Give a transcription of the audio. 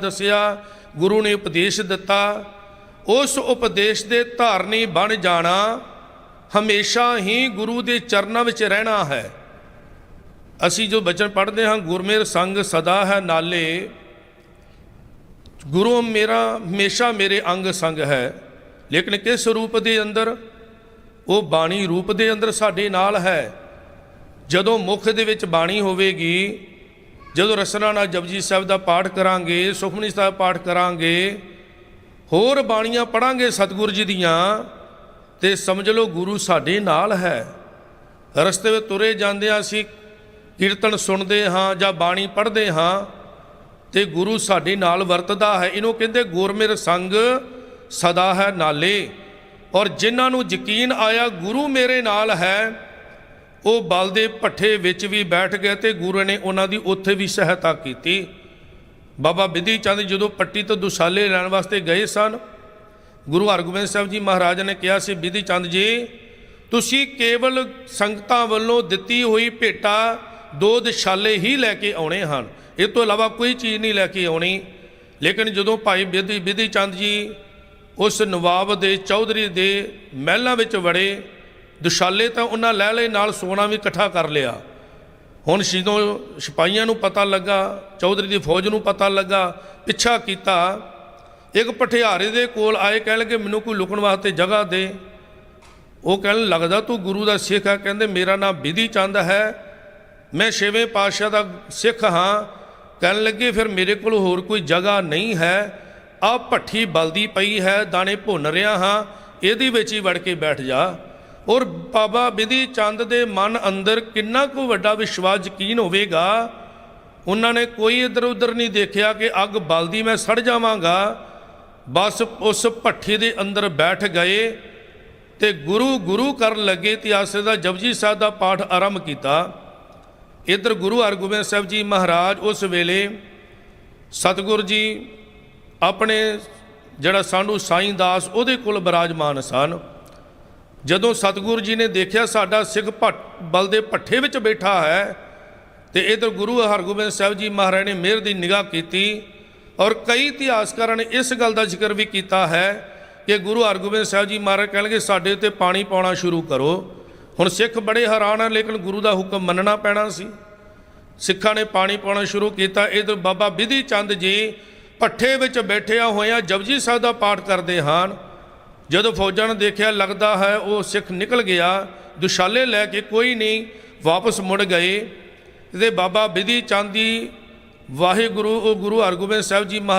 ਦੱਸਿਆ, ਗੁਰੂ ਨੇ ਉਪਦੇਸ਼ ਦਿੱਤਾ, ਉਸ ਉਪਦੇਸ਼ ਦੇ ਧਾਰਨੀ ਬਣ ਜਾਣਾ ਹਮੇਸ਼ਾ ਹੀ ਗੁਰੂ ਦੇ ਚਰਨਾਂ ਵਿੱਚ ਰਹਿਣਾ ਹੈ। ਅਸੀਂ ਜੋ ਬਚਨ ਪੜ੍ਹਦੇ ਹਾਂ ਗੁਰਮੇਰ ਸੰਗ ਸਦਾ ਹੈ ਨਾਲੇ, ਗੁਰੂ ਮੇਰਾ ਹਮੇਸ਼ਾ ਮੇਰੇ ਅੰਗ ਸੰਗ ਹੈ। ਲੇਕਿਨ ਕਿਸ ਰੂਪ ਦੇ ਅੰਦਰ? ਉਹ ਬਾਣੀ ਰੂਪ ਦੇ ਅੰਦਰ ਸਾਡੇ ਨਾਲ ਹੈ। ਜਦੋਂ ਮੁਖ ਦੇ ਵਿੱਚ ਬਾਣੀ ਹੋਵੇਗੀ ਜਦੋਂ ਰਸਨਾ ਨਾਲ ਜਪਜੀ ਸਾਹਿਬ ਦਾ ਪਾਠ ਕਰਾਂਗੇ, ਸੁਖਮਨੀ ਸਾਹਿਬ ਪਾਠ ਕਰਾਂਗੇ, ਹੋਰ ਬਾਣੀਆਂ ਪੜਾਂਗੇ ਸਤਿਗੁਰੂ ਜੀ ਦੀਆਂ, ਤੇ ਸਮਝ ਲਓ ਗੁਰੂ ਸਾਡੇ ਨਾਲ ਹੈ। ਰਸਤੇ ਵਿੱਚ ਤੁਰੇ ਜਾਂਦੇ ਹਾਂ ਅਸੀਂ, ਕੀਰਤਨ ਸੁਣਦੇ ਹਾਂ ਜਾਂ ਬਾਣੀ ਪੜ੍ਹਦੇ ਹਾਂ, ਤੇ ਗੁਰੂ ਸਾਡੇ ਨਾਲ ਵਰਤਦਾ ਹੈ। ਇਹਨੂੰ ਕਹਿੰਦੇ ਗੁਰਮਿਰ ਸੰਗ ਸਦਾ ਹੈ ਨਾਲੇ। ਔਰ ਜਿਨ੍ਹਾਂ ਨੂੰ ਯਕੀਨ ਆਇਆ ਗੁਰੂ ਮੇਰੇ ਨਾਲ ਹੈ ਉਹ ਬਲ ਦੇ ਭੱਠੇ ਵਿੱਚ ਵੀ ਬੈਠ ਗਏ ਤੇ ਗੁਰੂ ਨੇ ਉਹਨਾਂ ਦੀ ਉੱਥੇ ਵੀ ਸਹਾਇਤਾ ਕੀਤੀ। ਬਾਬਾ ਬਿਧੀ ਚੰਦ ਜਦੋਂ ਪੱਟੀ ਤੋਂ ਦੁਸਾਲੇ ਲੈਣ ਵਾਸਤੇ ਗਏ ਸਨ, ਗੁਰੂ ਹਰਗੋਬਿੰਦ ਸਾਹਿਬ ਜੀ ਮਹਾਰਾਜ ਨੇ ਕਿਹਾ ਸੀ, ਬਿਧੀ ਚੰਦ ਜੀ, ਤੁਸੀਂ ਕੇਵਲ ਸੰਗਤਾਂ ਵੱਲੋਂ ਦਿੱਤੀ ਹੋਈ ਭੇਟਾ ਦੋ ਦਸ਼ਾਲੇ ਹੀ ਲੈ ਕੇ ਆਉਣੇ ਹਨ। ਇਹ ਤੋਂ ਇਲਾਵਾ ਕੋਈ ਚੀਜ਼ ਨਹੀਂ ਲੈ ਕੇ ਆਉਣੀ। ਲੇਕਿਨ ਜਦੋਂ ਭਾਈ ਬਿਧੀ ਬਿਧੀ ਚੰਦ ਜੀ ਉਸ ਨਵਾਬ ਦੇ ਚੌਧਰੀ ਦੇ ਮਹਿਲਾਂ ਵਿੱਚ ਵੜੇ ਦੁਸ਼ਾਲੇ ਤਾਂ ਉਹਨਾਂ ਲੈ ਲਏ, ਨਾਲ ਸੋਨਾ ਵੀ ਇਕੱਠਾ ਕਰ ਲਿਆ। ਹੁਣ ਜਦੋਂ ਸਿਪਾਹੀਆਂ ਨੂੰ ਪਤਾ ਲੱਗਾ, ਚੌਧਰੀ ਦੀ ਫੌਜ ਨੂੰ ਪਤਾ ਲੱਗਾ, ਪਿੱਛਾ ਕੀਤਾ। ਇੱਕ ਪਠਿਆਰੇ ਦੇ ਕੋਲ ਆਏ ਕਹਿਣ ਲੱਗੇ ਮੈਨੂੰ ਕੋਈ ਲੁਕਣ ਵਾਸਤੇ ਜਗ੍ਹਾ ਦੇ। ਉਹ ਕਹਿਣ, ਲੱਗਦਾ ਤੂੰ ਗੁਰੂ ਦਾ ਸਿੱਖ ਹੈ ਕਹਿੰਦੇ, ਮੇਰਾ ਨਾਮ ਵਿਧੀ ਚੰਦ ਹੈ। ਮੈਂ ਛੇਵੇਂ ਪਾਤਸ਼ਾਹ ਦਾ ਸਿੱਖ ਹਾਂ। ਕਹਿਣ ਲੱਗੇ, ਫਿਰ ਮੇਰੇ ਕੋਲ ਹੋਰ ਕੋਈ ਜਗ੍ਹਾ ਨਹੀਂ ਹੈ। ਆ ਭੱਠੀ ਬਲਦੀ ਪਈ ਹੈ, ਦਾਣੇ ਭੁੰਨ ਰਿਹਾ ਹਾਂ। ਇਹਦੇ ਵਿੱਚ ਹੀ ਵੜ ਕੇ ਬੈਠ ਜਾ। ਔਰ ਬਾਬਾ ਬਿਧੀ ਚੰਦ ਦੇ ਮਨ ਅੰਦਰ ਕਿੰਨਾ ਕੁ ਵੱਡਾ ਵਿਸ਼ਵਾਸ ਯਕੀਨ ਹੋਵੇਗਾ, ਉਹਨਾਂ ਨੇ ਕੋਈ ਇਧਰ ਉਧਰ ਨਹੀਂ ਦੇਖਿਆ ਕਿ ਅੱਗ ਬਲਦੀ ਮੈਂ ਸੜ ਜਾਵਾਂਗਾ। ਬਸ ਉਸ ਭੱਠੀ ਦੇ ਅੰਦਰ ਬੈਠ ਗਏ ਤੇ ਗੁਰੂ ਗੁਰੂ ਕਰਨ ਲੱਗੇ ਤੇ ਆਸੇ ਦਾ ਜਪਜੀ ਸਾਹਿਬ ਦਾ ਪਾਠ ਆਰੰਭ ਕੀਤਾ। ਇਧਰ ਗੁਰੂ ਹਰਗੋਬਿੰਦ ਸਾਹਿਬ ਜੀ ਮਹਾਰਾਜ ਉਸ ਵੇਲੇ ਸਤਿਗੁਰ ਜੀ ਆਪਣੇ ਜਿਹੜਾ ਸਾਡੂ ਸਾਈਂ ਦਾਸ ਉਹਦੇ ਕੋਲ ਬਿਰਾਜਮਾਨ ਸਨ। ਜਦੋਂ ਸਤਿਗੁਰੂ ਜੀ ਨੇ ਦੇਖਿਆ ਸਾਡਾ ਸਿੱਖ ਭੱਟ ਬਲ ਦੇ ਪੱਠੇ ਵਿੱਚ ਬੈਠਾ ਹੈ, ਤੇ ਇਧਰ ਗੁਰੂ ਹਰਗੋਬਿੰਦ ਸਾਹਿਬ ਜੀ ਮਹਾਰਾਜ ਨੇ ਮਿਹਰ ਦੀ ਨਿਗਾਹ ਕੀਤੀ ਔਰ ਕਈ ਇਤਿਹਾਸਕਾਰਾਂ ਨੇ ਇਸ ਗੱਲ ਦਾ ਜ਼ਿਕਰ ਵੀ ਕੀਤਾ ਹੈ ਕਿ ਗੁਰੂ ਹਰਗੋਬਿੰਦ ਸਾਹਿਬ ਜੀ ਮਹਾਰਾਜ ਕਹਿਣਗੇ, ਸਾਡੇ ਉੱਤੇ ਪਾਣੀ ਪਾਉਣਾ ਸ਼ੁਰੂ ਕਰੋ। ਹੁਣ ਸਿੱਖ ਬੜੇ ਹੈਰਾਨ ਹਨ, ਲੇਕਿਨ ਗੁਰੂ ਦਾ ਹੁਕਮ ਮੰਨਣਾ ਪੈਣਾ ਸੀ। ਸਿੱਖਾਂ ਨੇ ਪਾਣੀ ਪਾਉਣਾ ਸ਼ੁਰੂ ਕੀਤਾ। ਇਧਰ ਬਾਬਾ ਵਿਧੀ ਚੰਦ ਜੀ ਪੱਠੇ ਵਿੱਚ ਬੈਠਿਆ ਹੋਇਆ ਜਪਜੀ ਸਾਹਿਬ ਦਾ ਪਾਠ ਕਰਦੇ ਹਨ। ਜਦੋਂ ਫੌਜਾਂ ਨੇ ਦੇਖਿਆ ਲੱਗਦਾ ਹੈ ਉਹ ਸਿੱਖ ਨਿਕਲ ਗਿਆ, ਦੁਸ਼ਾਲੇ ਲੈ ਕੇ ਕੋਈ ਨਹੀਂ ਵਾਪਸ ਮੁੜ ਗਏ ਤੇ ਬਾਬਾ ਬਿਧੀ ਚੰਦ ਦੀ ਵਾਹਿਗੁਰੂ, ਉਹ ਗੁਰੂ ਹਰਗੋਬਿੰਦ ਸਾਹਿਬ ਜੀ ਮਹਾ